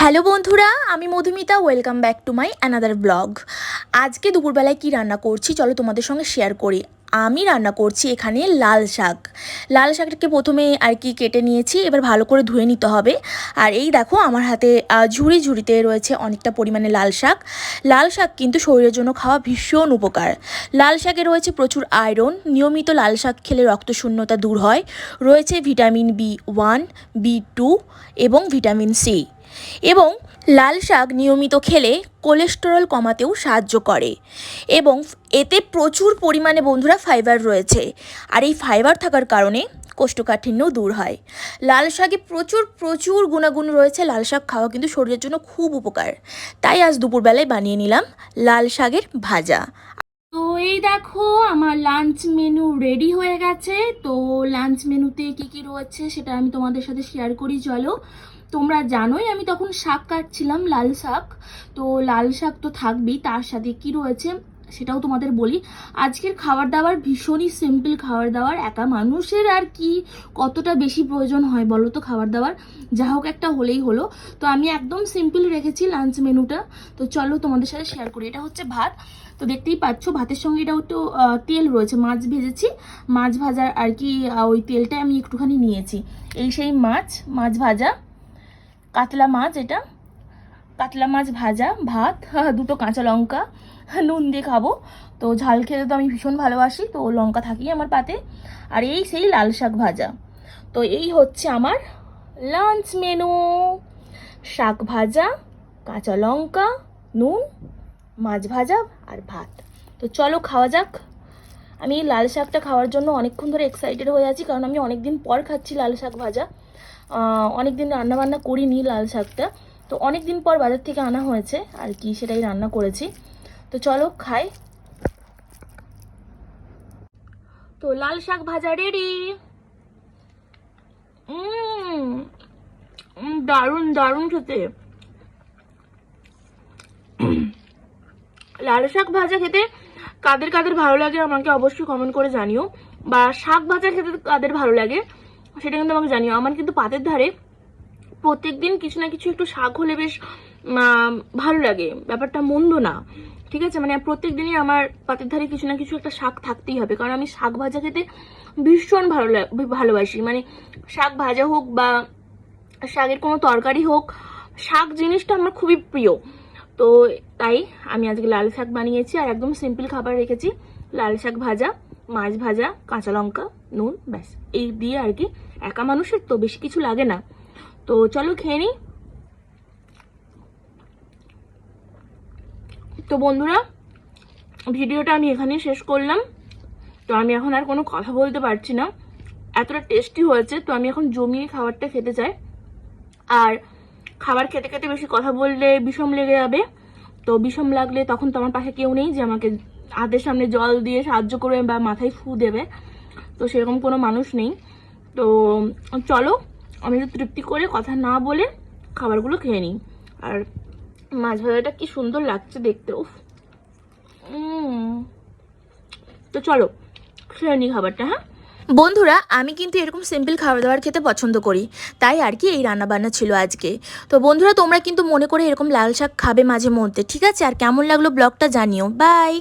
Hello বন্ধুরা, আমি Madhumita welcome back to my another blog আজকে দুপুরবেলায় কি রান্না করছি চলো তোমাদের সঙ্গে শেয়ার করি। আমি রান্না করছি এখানে লাল শাক। লাল শাকটাকে প্রথমে আর কি কেটে নিয়েছি, এবার ভালো করে ধুয়ে নিতে হবে। আর এই দেখো, আমার হাতে ঝুড়ি ঝুড়িতে রয়েছে অনেকটা পরিমাণে লাল শাক। লাল শাক কিন্তু শরীরের জন্য খাওয়া ভীষণ উপকার। লাল শাকে রয়েছে প্রচুর আয়রন নিয়মিত লাল শাক খেলে রক্তশূন্যতা দূর হয়। রয়েছে vitamin B one B two এবং ভিটামিন সি এবং লাল শাক নিয়মিত খেলে কোলেস্টেরল কমাতেও সাহায্য করে। এবং এতে প্রচুর পরিমাণে বন্ধুরা ফাইবার রয়েছে। আর এই ফাইবার থাকার কারণে কোষ্ঠকাঠিন্য দূর হয়। লাল শাকে প্রচুর প্রচুর গুণাগুণ রয়েছে। লাল শাক খাওয়া কিন্তু শরীরের জন্য খুব উপকার। তাই আজ দুপুরবেলায় বানিয়ে নিলাম লাল শাকের ভাজা। এই দেখো, আমার লাঞ্চ মেনু রেডি হয়ে গেছে। তো লাঞ্চ মেনুতে কি কি রয়েছে সেটা আমি তোমাদের সাথে শেয়ার করি, চলো। তোমরা জানোই, আমি তখন শাক কাটছিলাম, লাল শাক। তো লাল শাক তো থাকবেই, তার সাথে কি রয়েছে? সেটাও তোমাদের বলি। আজকের খাবার দাবার ভীষণই সিম্পল খাবার দাবার একা মানুষের আর কি কতটা বেশি প্রয়োজন হয় বলো তো খাবার দাবার যা হোক একটা হলেই হলো। তো আমি একদম সিম্পল রেখেছি লাঞ্চ মেনুটা তো চলো তোমাদের সাথে শেয়ার করি। এটা হচ্ছে ভাত। তো দেখতেই পাচ্ছ, ভাতের সঙ্গে এটাও একটু তেল রয়েছে। মাছ ভেজেছি। মাছ ভাজার আর কি ওই তেলটা আমি একটুখানি নিয়েছি। এই সেই মাছ মাছ ভাজা। কাতলা মাছ এটা। কাতলা মাছ ভাজা, ভাত দুটো কাঁচা লঙ্কা নুন দিয়ে খাব। তো ঝাল খেতে তো আমি ভীষণ ভালোবাসি, তো লঙ্কা থাকি আমার পাতে। আর এই সেই লাল শাক ভাজা। তো এই হচ্ছে আমার লাঞ্চ মেনু শাক ভাজা, কাঁচা লঙ্কা, নুন, মাছ ভাজা আর ভাত। তো চলো খাওয়া যাক। আমি এই লাল শাকটা খাওয়ার জন্য অনেকক্ষণ ধরে এক্সাইটেড হয়ে আছি, কারণ আমি অনেক দিন পর খাচ্ছি লাল শাক ভাজা। অনেক দিন রান্নাবান্না করিনি লাল শাকটা। তো অনেক দিন পর বাজার থেকে আনা হয়েছে আর কি সেটাই রান্না করেছি। তো চলো খাই। তো লাল শাক ভাজা রেডি দারুণ দারুণ খেতে। লাল শাক ভাজা খেতে কাদের কাদের ভালো লাগে আমাকে অবশ্যই কমেন্ট করে জানিও। বা শাক ভাজা খেতে কাদের ভালো লাগে সেটা কিন্তু আমাকে জানিও। আমার কিন্তু পাতের ধারে প্রত্যেকদিন কিছু না কিছু একটু শাক হলে বেশ ভালো লাগে। ব্যাপারটা মন্দ না। ঠিক আছে? মানে প্রত্যেক দিনই আমার পাতের ধারে কিছু না কিছু একটা শাক থাকতেই হবে। কারণ আমি শাক ভাজা খেতে ভীষণ ভালো ভালোবাসি। মানে শাক ভাজা হোক বা শাকের কোনো তরকারি হোক, শাক জিনিসটা আমার খুবই প্রিয়। তো তাই আমি আজকে লাল শাক বানিয়েছি আর একদম সিম্পল খাবার রেখেছি। লাল শাক ভাজা, মাছ ভাজা, কাঁচা লঙ্কা, নুন, ব্যাস। এই দিয়ে আর কি। একা মানুষের তো বেশি কিছু লাগে না। তো চলো খেয়ে নিই। তো বন্ধুরা, ভিডিওটা আমি এখানেই শেষ করলাম। তো আমি এখন আর কোনো কথা বলতে পারছি না। এতটা টেস্টি হয়েছে, তো আমি এখন জমিয়ে খাবারটা খেতে চাই। আর খাবার খেতে খেতে বেশি কথা বললে বিষম লেগে যাবে। তো বিষম লাগলে তখন তো আমার পাশে কেউ নেই যে আমাকে হাতের সামনে জল দিয়ে সাহায্য করবে বা মাথায় ফু দেবে। তো সেরকম কোনো মানুষ নেই। তো চলো আমি একটু তৃপ্তি করে কথা না বলে খাবারগুলো খেয়ে নিই। আর মাছ ভাজাটা কি সুন্দর লাগছে দেখতে, উফ। তো চলো, খেয়ে নিই খাবারটা হ্যাঁ? বন্ধুরা, আমি কিন্তু এরকম সিম্পল খাবার দাবার খেতে পছন্দ করি। তাই আর কি এই রান্নাবান্না ছিল আজকে। তো বন্ধুরা, তোমরা কিন্তু মনে করে এরকম লাল শাক খাবে মাঝে মধ্যে, ঠিক আছে? আর কেমন লাগল ব্লগটা জানিও। বাই!